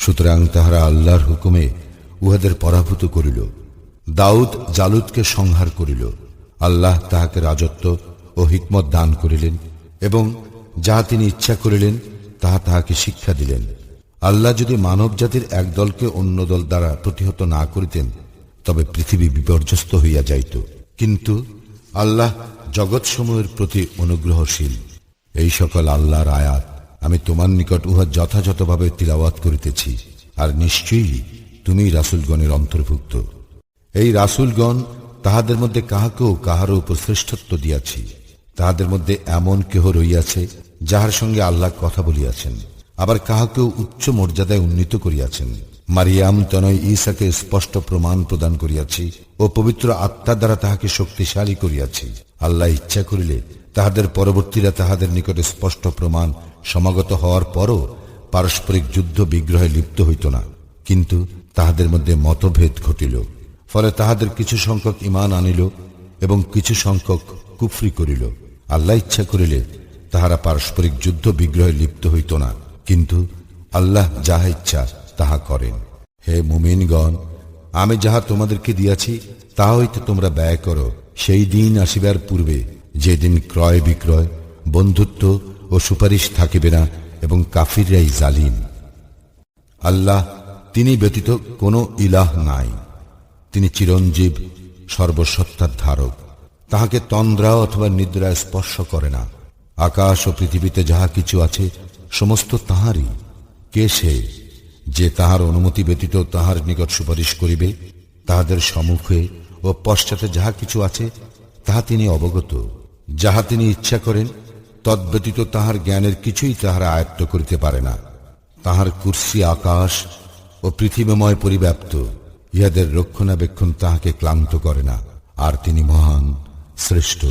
সুতরাং তাহারা আল্লাহর হুকুমে উহাদের পরাভূত করিল। দাউদ জালুদকে সংহার করিল। আল্লাহ তাহাকে রাজত্ব ও হিকমত দান করিলেন এবং যাহা তিনি ইচ্ছা করিলেন, তাহা তাহাকে শিক্ষা দিলেন। আল্লাহ যদি মানব জাতির এক দলকে অন্য দল দ্বারা প্রতিহত না করিতেন, তবে পৃথিবী বিপর্যস্ত হইয়া যাইত। কিন্তু আল্লাহ জগৎসমূহের প্রতি অনুগ্রহশীল। এই সকল আল্লাহর আয়াত আমি তোমার নিকট উহা যথাযথভাবে তিলাওয়াত করিতেছি, আর নিশ্চয়ই তুমি রাসুলগণের অন্তর্ভুক্ত। এই রাসুলগণ তাহাদের মধ্যে কাহাকেও কাহারও উপর শ্রেষ্ঠত্ব দিয়াছি, তাহাদের মধ্যে এমন কেহ রইয়াছে যাহার সঙ্গে আল্লাহ কথা বলিয়াছেন, আবার কাহাকেও উচ্চ মর্যাদায় উন্নীত করিয়াছেন। মারিয়াম তনয় ঈসাকে স্পষ্ট প্রমাণ প্রদান করিয়াছি ও পবিত্র আত্মার দ্বারা তাহাকে শক্তিশালী করিয়াছি। আল্লাহ ইচ্ছা করিলে তাহাদের পরবর্তীরা তাহাদের নিকটে স্পষ্ট প্রমাণ সমাগত হওয়ার পরও পারস্পরিক যুদ্ধ বিগ্রহে লিপ্ত হইত না। কিন্তু তাহাদের মধ্যে মতভেদ ঘটিল। ফলে তাহাদের কিছু সংখ্যক ইমান আনিল এবং কিছু সংখ্যক কুফরি করিল। আল্লাহ ইচ্ছা করিলে তাহারা পারস্পরিক যুদ্ধ বিগ্রহে লিপ্ত হইত না। কিন্তু আল্লাহ যাহা ইচ্ছা তাহা করেন। হে মুমিনগণ, আমি যাহা তোমাদেরকে দিয়াছি, তাহা হইতে তোমরা ব্যয় করো। সেই দিন আসিবার পূর্বে যেদিন ক্রয় বিক্রয়, বন্ধুত্ব ও সুপারিশ থাকিবে না এবং কাফিররাই জালিম। আল্লাহ তিনি ব্যতীত কোনো ইলাহ নাই। তিনি চিরঞ্জীব, সর্বসত্তার ধারক। তাহাকে তন্দ্রা অথবা নিদ্রায় স্পর্শ করে না। আকাশ ও পৃথিবীতে যাহা কিছু আছে, সমস্ত তাহারই। কে সে যে তাহার অনুমতি ব্যতীত তাহার নিকট সুপারিশ করিবে, তাহাদের সম্মুখে ও পশ্চাতে যাহা কিছু আছে, তাহা তিনি অবগত। যাহা তিনি ইচ্ছা করেন, তদ্ব্যতীত তাহার জ্ঞানের কিছুই তাহারা আয়ত্ত করিতে পারে না। তাহার কুর্সি আকাশ ও পৃথিবীময় পরিব্যাপ্ত, ইহাদের রক্ষণাবেক্ষণ তাহাকে ক্লান্ত করে না, আর তিনি মহান, শ্রেষ্ঠ।